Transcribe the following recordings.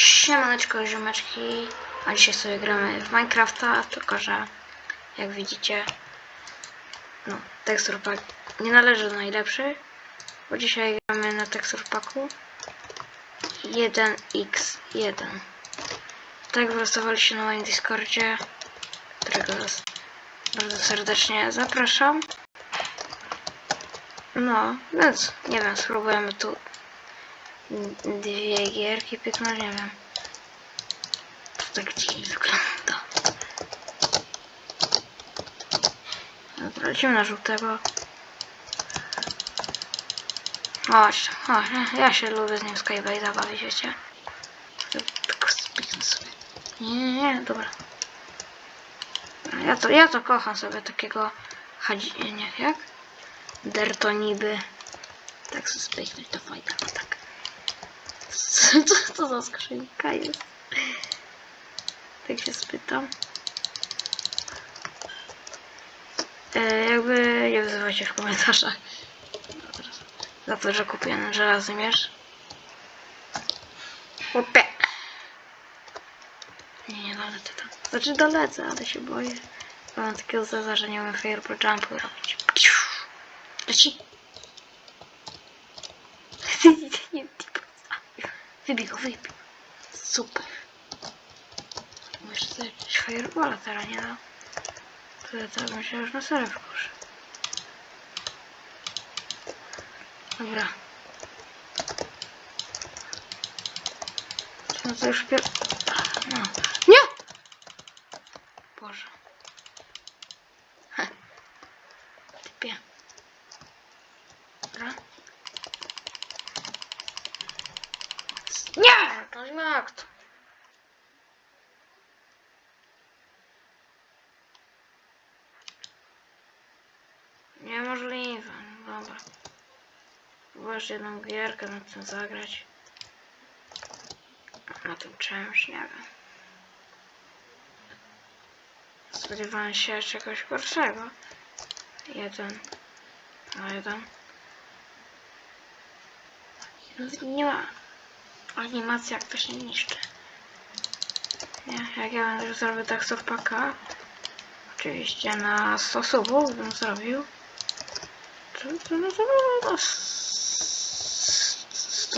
Siemaneczko, ziomeczki. A dzisiaj sobie gramy w Minecrafta, tylko że jak widzicie, no, tekstur pack nie należy do najlepszych, bo dzisiaj gramy na tekstur packu 1x1. Tak wylosowali się na moim Discordzie, którego bardzo serdecznie zapraszam. No, więc nie wiem, spróbujemy tu dwie gierki pyknąć, nie wiem. To tak dziwnie wygląda. Dobra, lecimy na żółtego. Chodź, chodź, ja się lubię z nim Skybase bawić, wiecie. Tylko spiknę sobie. Nie, nie, nie, dobra. Ja to, ja to kocham sobie takiego hadzi... nie, jak? Dertoniby. Tak sobie spiknąć, to tak. Co, co to za skrzynka jest? Tak się spytam. E, jakby nie wzywajcie w komentarzach. Za to, że kupiłem żelazny miecz. Chłopie. Nie, nie dolecę tam. Znaczy dolecę, ale się boję. Bo Mam takiego zaza, że nie umiem fairpro jumpu robić. Leci. Nie, Wybij go, wybij. Super. Może sobie fireballa teraz nie da. To ja teraz bym się już na serio wkurzy. Dobra. No to już pier... No. Nie! Boże. Heh. Typie. Dobra. Nie! To jak to? Niemożliwe. Dobra. Próbujesz jedną gierkę na tym zagrać. Na tym czymś, nie wiem. Spodziewałem się czegoś gorszego. Jeden. No jeden. Nie ma animacji jak to się niszczy. Nie, jak ja będę zrobił tekstur paka, oczywiście na 100 subów bym zrobił, to, to, no, to, no, to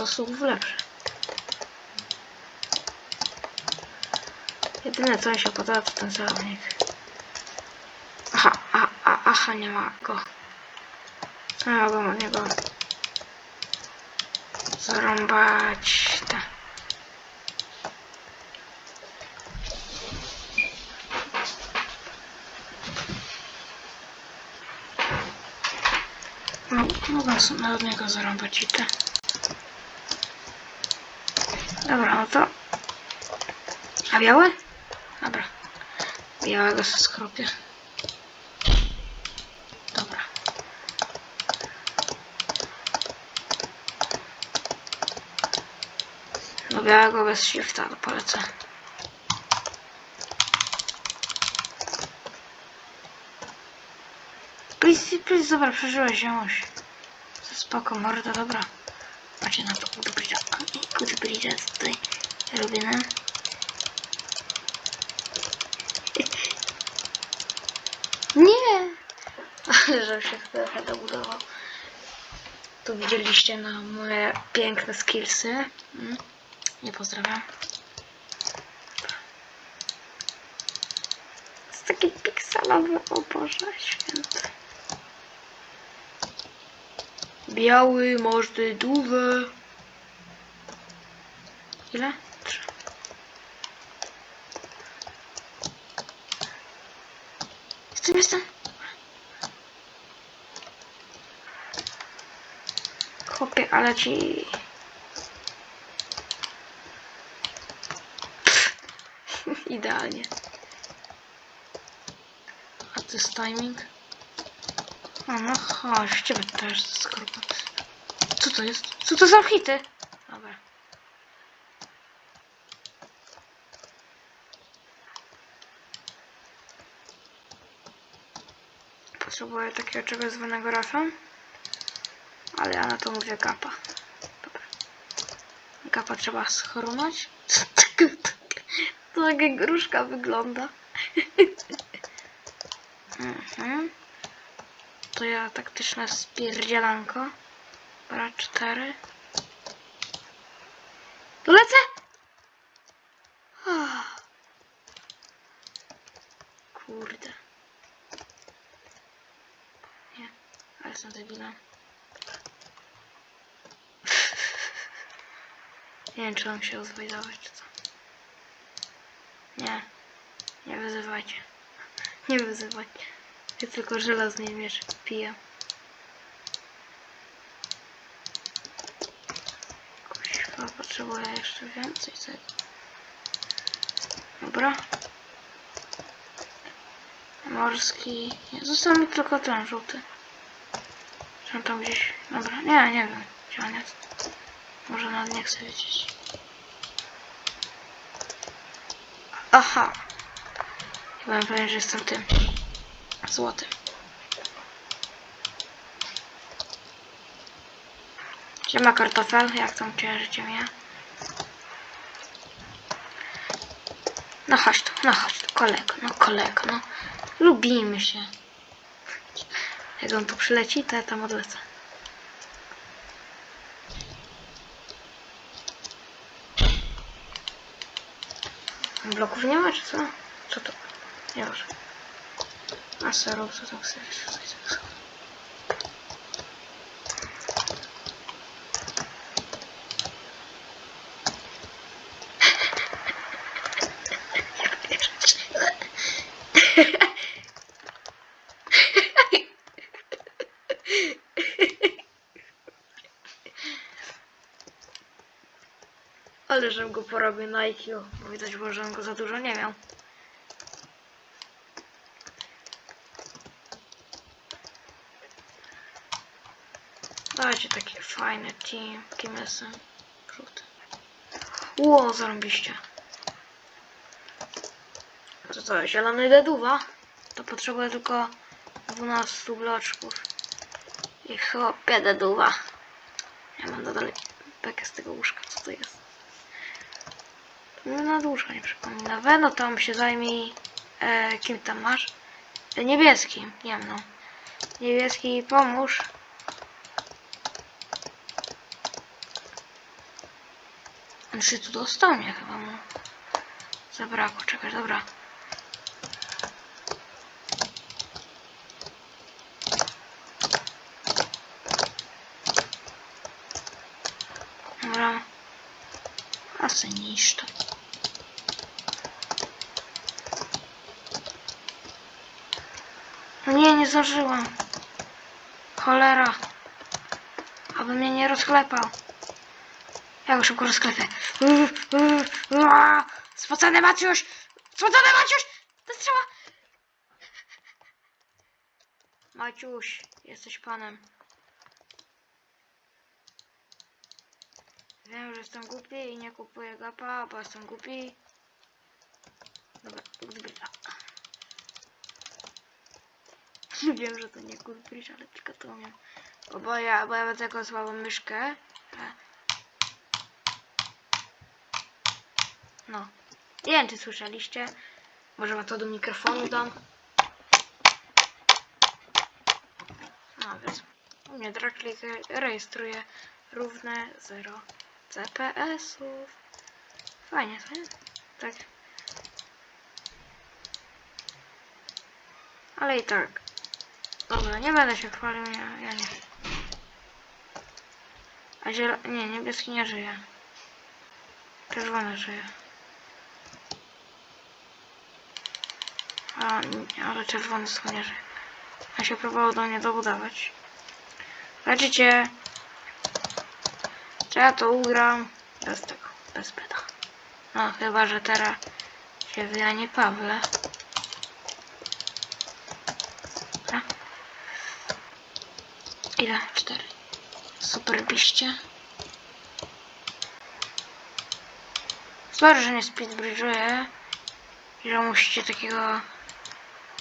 100 subów lepsze. Jedyne co mi się podoba to ten celownik. Aha, a, a, aha, nie ma go. Ja mogę od niego zarąbać te. No, mogę sobie od niego zarąbać i te. Dobra, no to... A białe? Dobra. Białego sobie skropię. Dobra. Do białego bez shifta to polecę. Please, please, dobra, przeżyłeś ziomuś. Spoko, morda, dobra. Macie na to Goodbridge'a. Goodbridge'a tutaj robię, no. Nie! Ale że się chwilę dobudował. Tu widzieliście na moje piękne skillsy. Mm. Nie pozdrawiam. jest taki pikselowy, o Boże święty. Biały, możdy, duwe. Ile? Trzy. Jestem, jestem. Chłopie, ale ci... Idealnie. A to jest timing? O, no chodź, ciebie też skorupę. Co to jest? Co to za hity? Dobra. Potrzebuję takiego czegoś zwanego rafem. Ale ja na to mówię gapa. Dobra. Gapa trzeba schronąć. To jak gruszka wygląda. Mhm. To ja taktyczne spierdzielanko. Dobra, cztery. Tu lecę! Ah. Kurde. Nie, ale jestem debilem. Nie wiem, czy mam się rozwajdować, czy co. Nie. Nie wyzywajcie. Nie wyzywajcie. Ja tylko żelazny miecz piję. Kuźwa, potrzebuję jeszcze więcej tego. Dobra. Morski. Nie, został mi tylko ten żółty. Czy on tam gdzieś... Dobra, nie, nie wiem. Gdzie on jest. Może nawet nie chcę wiedzieć. Aha. Ja byłem pewien, że jestem tym. Złotym. Siema kartofel, jak tam cię mija? No chodź tu, no chodź tu, kolego, no kolego, no. Lubimy się. Jak on tu przyleci, to ja tam odlecę. Bloków nie ma, czy co? Co to? Nie może. A serów, co tam chcesz? Co tam chcesz? Ale żem go porobił na IQ. Bo Widać było, że on go za dużo nie miał. Dajcie takie fajne team. Jestem? Żółty. Ło, zarąbiście. To co, zielony deduwa? To potrzebuję tylko 12 bloczków. I chłopie deduwa. Ja mam nadal bekę z tego łóżka, co to jest? Na łóżka nie przypomina. Weno tam się zajmij. E, kim tam masz? E, niebieskim, nie no. Niebieski pomóż. On tu dostał? Nie, chyba mu zabrakło. Czekaj, dobra. Dobra. A se to. No nie, nie zdążyłam. Cholera. Aby mnie nie rozklepał. Ja go szybko rozklepię. Spocony Maciuś! Spocony Maciuś! To strzała! Maciuś, jesteś panem. Wiem, że jestem głupi i nie kupuję gapa, bo jestem głupi. Dobra, Goodbridge'a. Wiem, że to nie Goodbridge, ale tylko to umiem. Bo, ja, bo ja mam taką słabą myszkę. No. Nie wiem, czy słyszeliście. Może wam to do mikrofonu dam. No więc u mnie Draklik rejestruje równe 0 CPS-ów. Fajnie, fajnie. Tak. Ale i tak. Dobra, nie będę się chwalił, ja, ja nie. A zielo... Nie, niebieski nie żyje. Czerwony żyje. A, nie, ale czerwony żyje. A się próbował do mnie dobudować. Zobaczycie. Czy ja to ugram? Bez tego, bez beda. No, chyba, że teraz się wyjanie Pawle. Dobra. Ile? Cztery. Super biście. Sorry, że nie speedbridge'uję. I że musicie takiego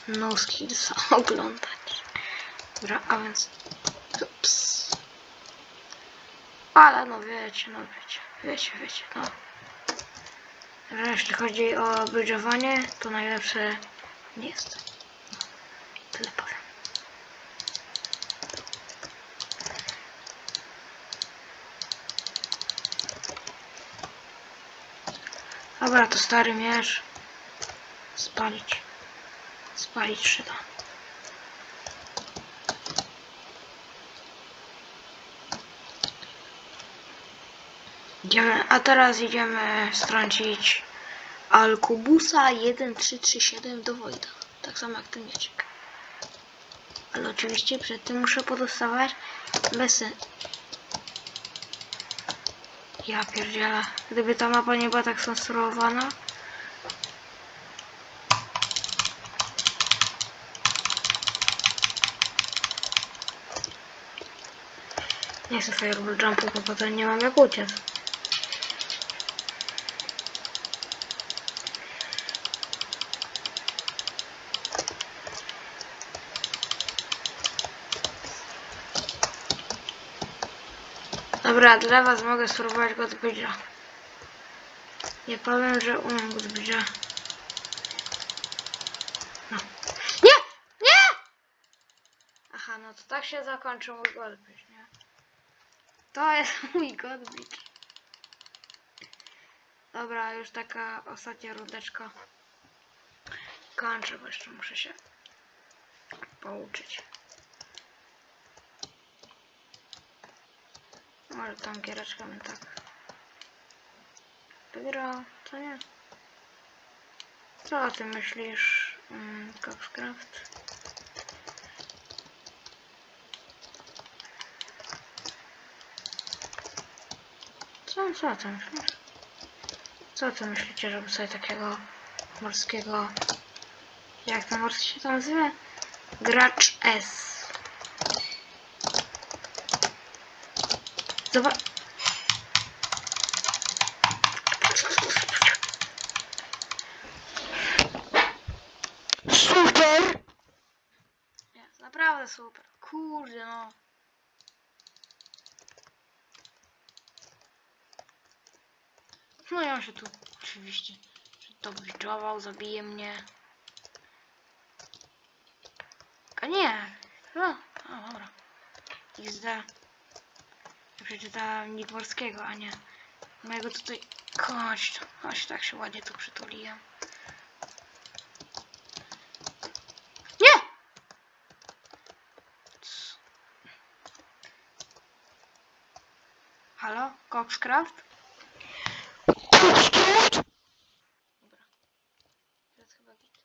no skillsa oglądać. Dobra, a więc... Ups. Ale no wiecie, no wiecie, wiecie, wiecie, no. Ale jeśli chodzi o bridge'owanie, to najlepsze nie jest. Tyle powiem. Dobra, to stary miecz. Spalić. Spalić szyda. Idziemy, a teraz idziemy strącić Alkubusa 1337 do Wojda. Tak samo jak ten mieczek. Ale oczywiście przed tym muszę podostawać besy. Ja pierdzielę. Gdyby ta mapa nie była tak skonstruowana. Chcę fireball jumpu, bo potem nie mam jak uciec. Dobra, dla was mogę spróbować go odbyć. Nie powiem, że umiem go odbyć. No. Nie! Nie! Aha, no to tak się zakończył mój godbicz, nie? To jest mój godbicz. Dobra, już taka ostatnia rundeczka. Kończę, bo jeszcze muszę się pouczyć. Może tą giereczkę bym tak wygrał, co nie? Co o tym myślisz, mm? Co, co o tym? Co o myślicie, żeby sobie takiego morskiego... Jak ten morski się tam nazywa? Gracz S. Zobacz. Super! Jest naprawdę super. Kurde no. No on się tu oczywiście dobiczował, zabije mnie. A nie! No, a dobra. XD. Ja przeczytałem morskiego, a nie mojego tutaj. Chodź, tu, chodź, tak się ładnie tu przytuliłem. Nie! Halo? Coxcraft? Dobra. Teraz chyba git.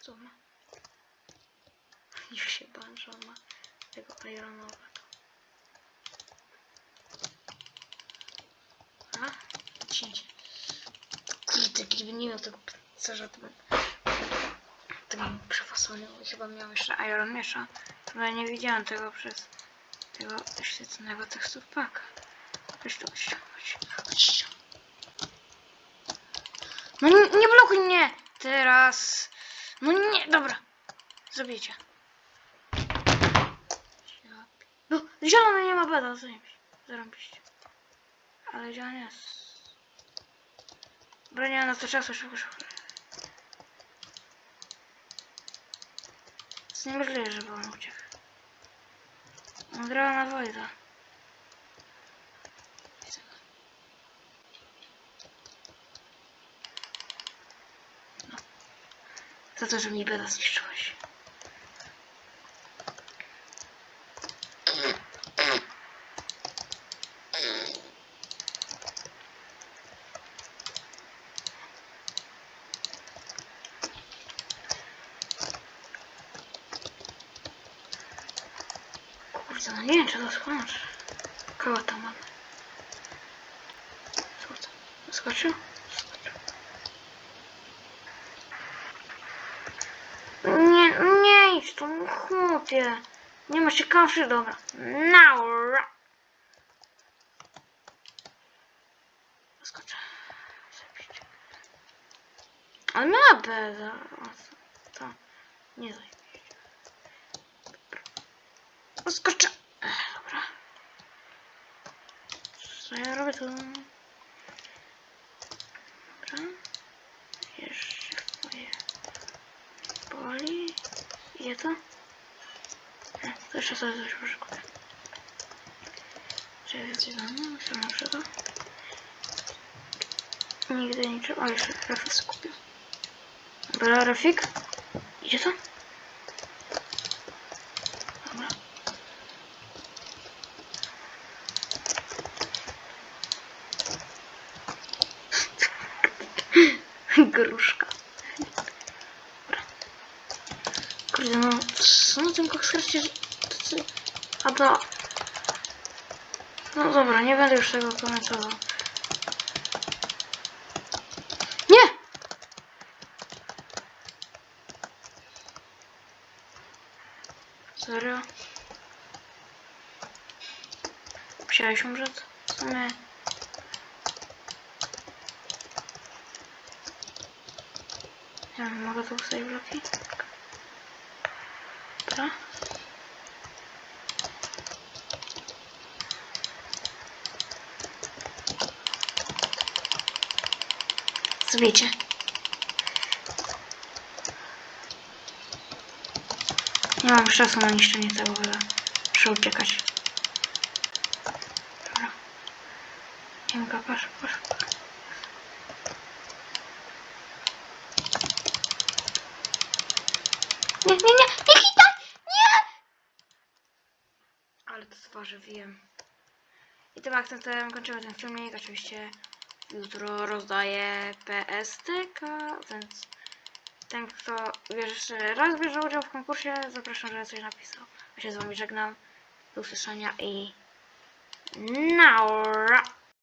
Co ma? Już się bałem, że on ma tego ironowego. A? Cięcie. Kurde, gdyby nie miał tego pancerza, to bym to bym przefasolił i chyba miał jeszcze Iron Miesza. Ale nie widziałem tego przez tego świetnego tekstu paka. Chodź tu, chodź chodź, chodź. No nie, nie blokuj mnie! Teraz... No nie, dobra. Zabijcie. No, zielony nie ma beda, zajebiście. Zarobiście. Ale on jest? Dobra, nie ma na to czasu, szybko, szybko. To jest niemożliwe, żeby on uciekł. On grał na Wojda. No. Za to, że mi beda zniszczyłeś. Kurde, no nie wiem, czy to skończy. Kogo tam mamy? Kurde, skoczył? Nie, nie idź tu, no chłopie. Nie ma ciekawszy, dobra. Naura. Skoczę. Ale miała beza. O, co? To nie zajmie. Skoczę. Dobra. Co ja robię tu? Dobra. Jeszcze moje boli. Idzie to? Nie, to jeszcze sobie coś może kupię. Czy zjedzone? Co na przykład? Nigdy niczego, ale jeszcze refeks kupił. Dobra, refik. Idzie to? Dobra. Gruszka. Dobra. Kurde, no na tym kokskarcie? A do... No dobra, nie będę już tego komentował. Nie! Serio? Musiałeś umrzeć? W sumie... Wiem, mogę tu ustawić bloki? Dobra. Zbijcie. Nie mam już czasu na niszczenie tego, ale muszę uciekać. Dobra. Siemka, patrz, patrz. Nie, nie, nie, nie hitaj! Nie! Twarzy wiem. I tym akcentem kończymy ten filmik. Oczywiście jutro rozdaję PSTK, więc ten, kto jeszcze raz bierze udział w konkursie, zapraszam, żeby coś napisał. Ja się z wami żegnam. Do usłyszenia i... Naura!